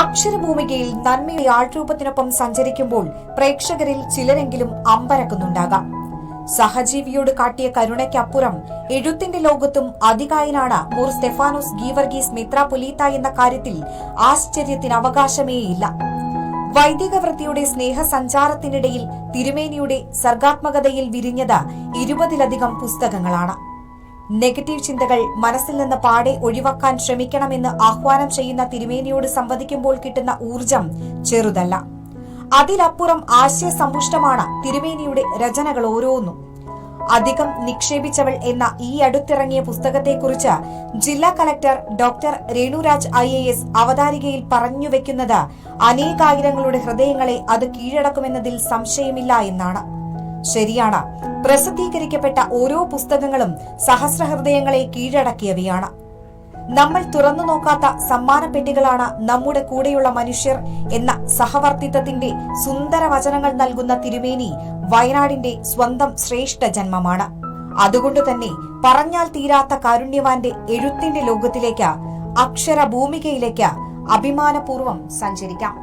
അക്ഷരഭൂമികയിൽ നന്മയുടെ ആൾരൂപത്തിനൊപ്പം സഞ്ചരിക്കുമ്പോൾ പ്രേക്ഷകരിൽ ചിലരെങ്കിലും അമ്പരക്കുന്നുണ്ടാകാം. സഹജീവിയോട് കാട്ടിയ കരുണയ്ക്കപ്പുറം എഴുത്തിന്റെ ലോകത്തും അതികായനാണ് മുർ സ്റ്റെഫാനോസ് ഗീവർഗീസ് മിത്ര പുലീത്ത എന്ന കാര്യത്തിൽ ആശ്ചര്യത്തിന് അവകാശമേയില്ല വൈദിക വൃത്തിയുടെ സ്നേഹസഞ്ചാരത്തിനിടയിൽ തിരുമേനിയുടെ സർഗാത്മകതയിൽ വിരിഞ്ഞത് ഇരുപതിലധികം പുസ്തകങ്ങളാണ്. നെഗറ്റീവ് ചിന്തകൾ മനസ്സിൽ നിന്ന് പാടെ ഒഴിവാക്കാൻ ശ്രമിക്കണമെന്ന് ആഹ്വാനം ചെയ്യുന്ന തിരുമേനിയോട് സംവദിക്കുമ്പോൾ കിട്ടുന്ന ഊർജം ചെറുതല്ല. അതിലപ്പുറം ആശയസമ്പുഷ്ടമാണ് തിരുമേനിയുടെ രചനകൾ ഓരോന്നും. അധികം നിക്ഷേപിച്ചവൾ എന്ന ഈ അടുത്തിറങ്ങിയ പുസ്തകത്തെക്കുറിച്ച് ജില്ലാ collector doctor Renu Raj I A S അവതാരികയിൽ പറഞ്ഞുവെക്കുന്നത് അനേകായിരങ്ങളുടെ ഹൃദയങ്ങളെ അത് കീഴടക്കുമെന്നതിൽ സംശയമില്ല എന്നാണ്. ശരിയാണ്. പ്രസിദ്ധീകരിക്കപ്പെട്ട ഓരോ പുസ്തകങ്ങളും സഹസ്രഹൃദയങ്ങളെ കീഴടക്കിയവയാണ്. നമ്മൾ തുറന്നു നോക്കാത്ത സമ്മാനപ്പെട്ടികളാണ് നമ്മുടെ കൂടെയുള്ള മനുഷ്യർ എന്ന സഹവർത്തിത്വത്തിന്റെ സുന്ദര വചനങ്ങൾ നൽകുന്ന തിരുമേനി വയനാടിന്റെ സ്വന്തം ശ്രേഷ്ഠ ജന്മമാണ്. അതുകൊണ്ട് തന്നെ പറഞ്ഞാൽ തീരാത്ത കാരുണ്യവാന്റെ എഴുത്തിന്റെ ലോകത്തിലേക്ക് അക്ഷര ഭൂമികയിലേക്ക് അഭിമാനപൂർവം സഞ്ചരിക്കാം.